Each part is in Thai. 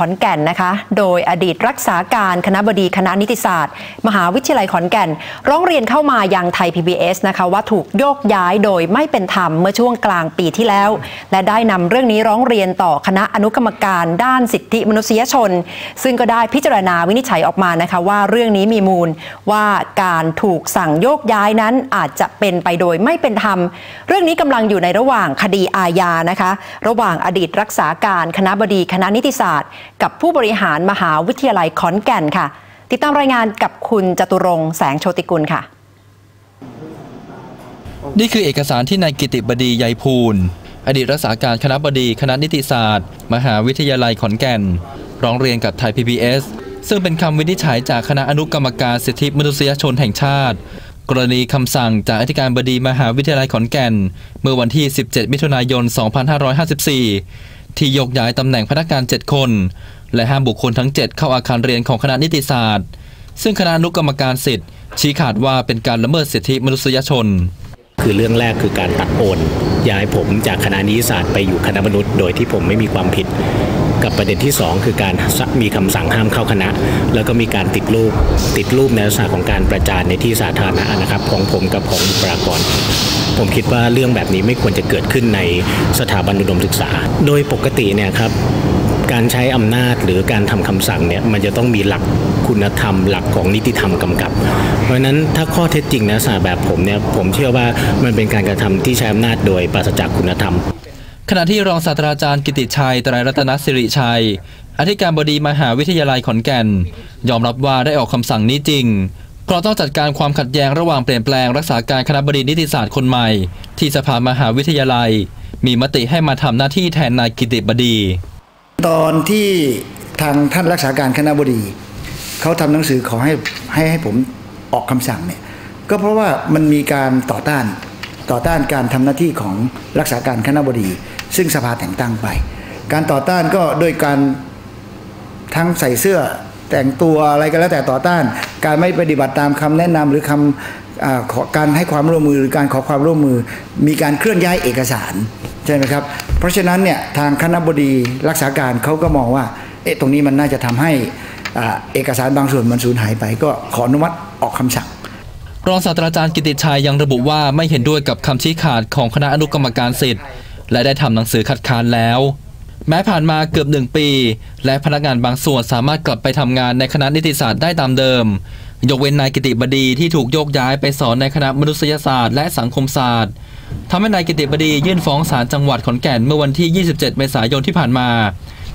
ขอนแก่นนะคะ โดยอดีตรักษาการคณะบดีคณะนิติศาสตร์ มหาวิทยาลัยขอนแก่น ร้องเรียนเข้ามายังไทย PBS นะคะว่าถูกโยกย้ายโดยไม่เป็นธรรมเมื่อช่วงกลางปีที่แล้ว และได้นำเรื่องนี้ร้องเรียนต่อคณะอนุกรรมการด้านสิทธิมนุษยชน ซึ่งก็ได้พิจารณาวินิจฉัยออกมานะคะว่าเรื่องนี้มีมูลว่าการถูกสั่งโยกย้ายนั้นอาจจะเป็นไปโดยไม่เป็นธรรม เรื่องนี้กำลังอยู่ในระหว่างคดีอาญานะคะ ระหว่างอดีตรักษาการคณะบดีคณะนิติศาสตร์กับผู้บริหารมหาวิทยาลัยขอนแก่นค่ะ ติดตามรายงานกับคุณจตุรงแสงโชติกุลค่ะ นี่คือเอกสารที่นายกิติบดีใยภูล อดีตรักษาการคณะบดีคณะนิติศาสตร์ มหาวิทยาลัยขอนแก่น ร้องเรียนกับไทย PBS ซึ่งเป็นคำวินิจฉัยจากคณะอนุกรรมการสิทธิมนุษยชนแห่งชาติ กรณีคำสั่งจากอธิการบดีมหาวิทยาลัยขอนแก่น เมื่อวันที่ 17 มิถุนายน 2554 ที่ยกย้ายตำแหน่งพนักงาน 7 คน และห้ามบุคคลทั้ง 7 เข้าอาคารเรียนของคณะนิติศาสตร์ ซึ่งคณะนุกรรมการสิทธิ์ ชี้ขาดว่าเป็นการละเมิดสิทธิมนุษยชนคือเรื่องแรกคือการตัดโอนย้ายผมจากคณะนิติศาสตร์ไปอยู่คณะมนุษย์ โดยที่ผมไม่มีความผิด กับประเด็นที่ 2 คือการมีคำสั่งห้ามเข้าคณะ แล้วก็มีการติดรูปติดรูปในลักษณะของการประจานในที่สาธารณะนะครับของผมกับของบุคลากรผมคิดว่าเรื่องแบบนี้ไม่ควรจะเกิดขึ้นในสถาบันอุดมศึกษา โดยปกติเนี่ยครับการใช้อำนาจหรือการทำคำสั่งเนี่ยมันจะต้องมีหลักคุณธรรม หลักของนิติธรรมกำกับ เพราะฉะนั้นถ้าข้อเท็จจริงนะสาแบบผมเนี่ยผมเชื่อว่ามันเป็นการกระทำที่ใช้อำนาจโดยปราศจากคุณธรรม ขณะที่รองศาสตราจารย์กิติชัยตรรัตนสิริชัย อธิการบดีมหาวิทยาลัยขอนแก่น ยอมรับว่าได้ออกคำสั่งนี้จริง เพราะต้องจัดการความขัดแย้งระหว่างเปลี่ยนแปลงรักษาการคณะบดีนิติศาสตร์คนใหม่ ที่สภามหาวิทยาลัย มีมติให้มาทำหน้าที่แทนนายกิติบดี ตอนที่ทางท่านรักษาการคณะบดี เขาทำหนังสือขอให้ให้ให้ผมออกคำสั่งเนี่ยก็เพราะว่ามันมีการต่อต้านต่อต้านการทำหน้าที่ของรักษาการคณะบดี ซึ่งสภาแต่งตั้งไป การต่อต้านก็โดยการทั้งใส่เสื้อแต่งตัวอะไรก็แล้วแต่ต่อต้าน การไม่ปฏิบัติตามคำแนะนำหรือคำอาการให้ความร่วมมือหรือการขอความร่วมมือ มีการเคลื่อนย้ายเอกสารใช่ไหมครับ เพราะฉะนั้นเนี่ยทางคณะบดีรักษาการเขาก็มองว่าเอ๊ะตรงนี้มันน่าจะทำให้อเอกสารบางส่วนมันสูญหายไป ก็ขออนุมัติออกคำสั่งรองศาสตราจารย์กิติชัยยังระบุว่าไม่เห็นด้วยกับคำชี้ขาดของคณะอนุกรรมการสิทธิ์ และได้ทำหนังสือคัดค้านแล้ว แม้ผ่านมาเกือบหนึ่งปี และพนักงานบางส่วนสามารถกลับไปทำงานในคณะนิติศาสตร์ได้ตามเดิม ยกเว้นนายกิติบดีที่ถูกโยกย้ายไปสอนในคณะมนุษยศาสตร์และสังคมศาสตร์ทำให้นายกิติบดียื่นฟ้องศาลจังหวัดขอนแก่นเมื่อวันที่ 27 เมษายนที่ผ่านมา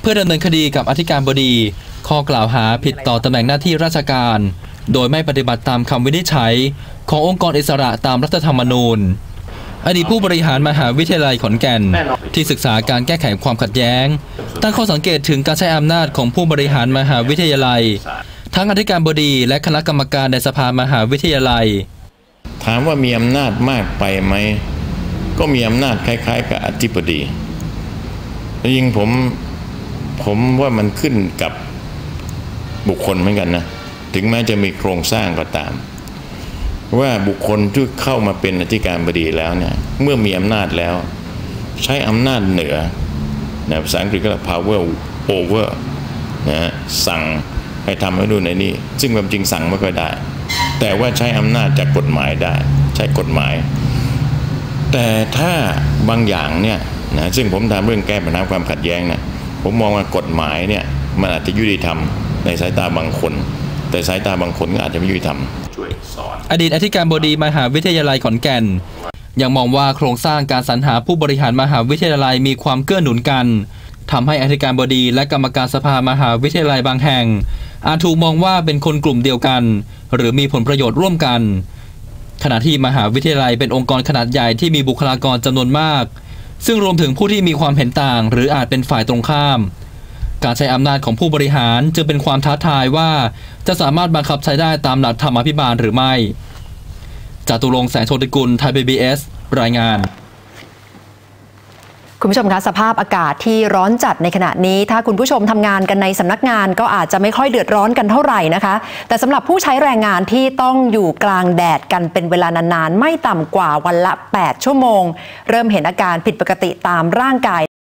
เพื่อดำเนินคดีกับอธิการบดี ข้อกล่าวหาผิดต่อตำแหน่งหน้าที่ราชการ โดยไม่ปฏิบัติตามคำวินิจฉัย ขององค์กรอิสระตามรัฐธรรมนูญ อดีตผู้บริหารมหาวิทยาลัยขอนแก่น ที่ศึกษาการแก้ไขความขัดแย้ง ตั้งข้อสังเกตถึงการใช้อำนาจของผู้บริหารมหาวิทยาลัย ทั้งอธิการบดีและคณะกรรมการในสภามหาวิทยาลัย ถามว่ามีอำนาจมากไปไหม ก็มีอำนาจคล้าย ๆ กับอธิบดีแล้วยิ่งผมผมว่ามันขึ้นกับบุคคลเหมือนกันนะ ถึงแม้จะมีโครงสร้างก็ตาม ว่าบุคคลที่เข้ามาเป็นอธิการบดีแล้วเนี่ยเมื่อมีอำนาจแล้ว ใช้อำนาจเหนือนะภาษาอังกฤษก็เรียก power over นะฮะสั่งให้ทำให้ดูในนี่ซึ่งความจริงสั่งไม่ค่อยได้ แต่ว่าใช้อำนาจจากกฎหมายได้ ใช้กฎหมาย แต่ถ้าบางอย่างเนี่ยนะซึ่งผมทำเรื่องแก้ปัญหาความขัดแย้งเนี่ยผมมองว่ากฎหมายเนี่ยมันอาจจะยุติธรรมในสายตาบางคน แต่สายตาบางคนก็อาจจะไม่ยุติธรรมช่วยสอนอดีตอธิการบดีมหาวิทยาลัยขอนแก่น ยังมองว่าโครงสร้างการสรรหาผู้บริหารมหาวิทยาลัยมีความเกื้อหนุนกันทำให้อธิการบดีและกรรมการสภามหาวิทยาลัยบางแห่ง อาจถูกมองว่าเป็นคนกลุ่มเดียวกัน หรือมีผลประโยชน์ร่วมกัน ขณะที่มหาวิทยาลัยเป็นองค์กรขนาดใหญ่ที่มีบุคลากรจำนวนมาก ซึ่งรวมถึงผู้ที่มีความเห็นต่าง หรืออาจเป็นฝ่ายตรงข้าม การใช้อำนาจของผู้บริหารจึงเป็นความท้าทายว่า จะสามารถบังคับใช้ได้ตามหลักธรรมาภิบาลหรือไม่จตุรงแสงโชติกุลไทย PBS รายงานคุณผู้ชมคะสภาพอากาศที่ร้อนจัดในขณะนี้ ถ้าคุณผู้ชมทำงานกันในสำนักงานก็อาจจะไม่ค่อยเดือดร้อนกันเท่าไหร่นะคะ แต่สำหรับผู้ใช้แรงงานที่ต้องอยู่กลางแดดกันเป็นเวลานานๆ ไม่ต่ำกว่าวันละ 8 ชั่วโมง เริ่มเห็นอาการผิดปกติตามร่างกาย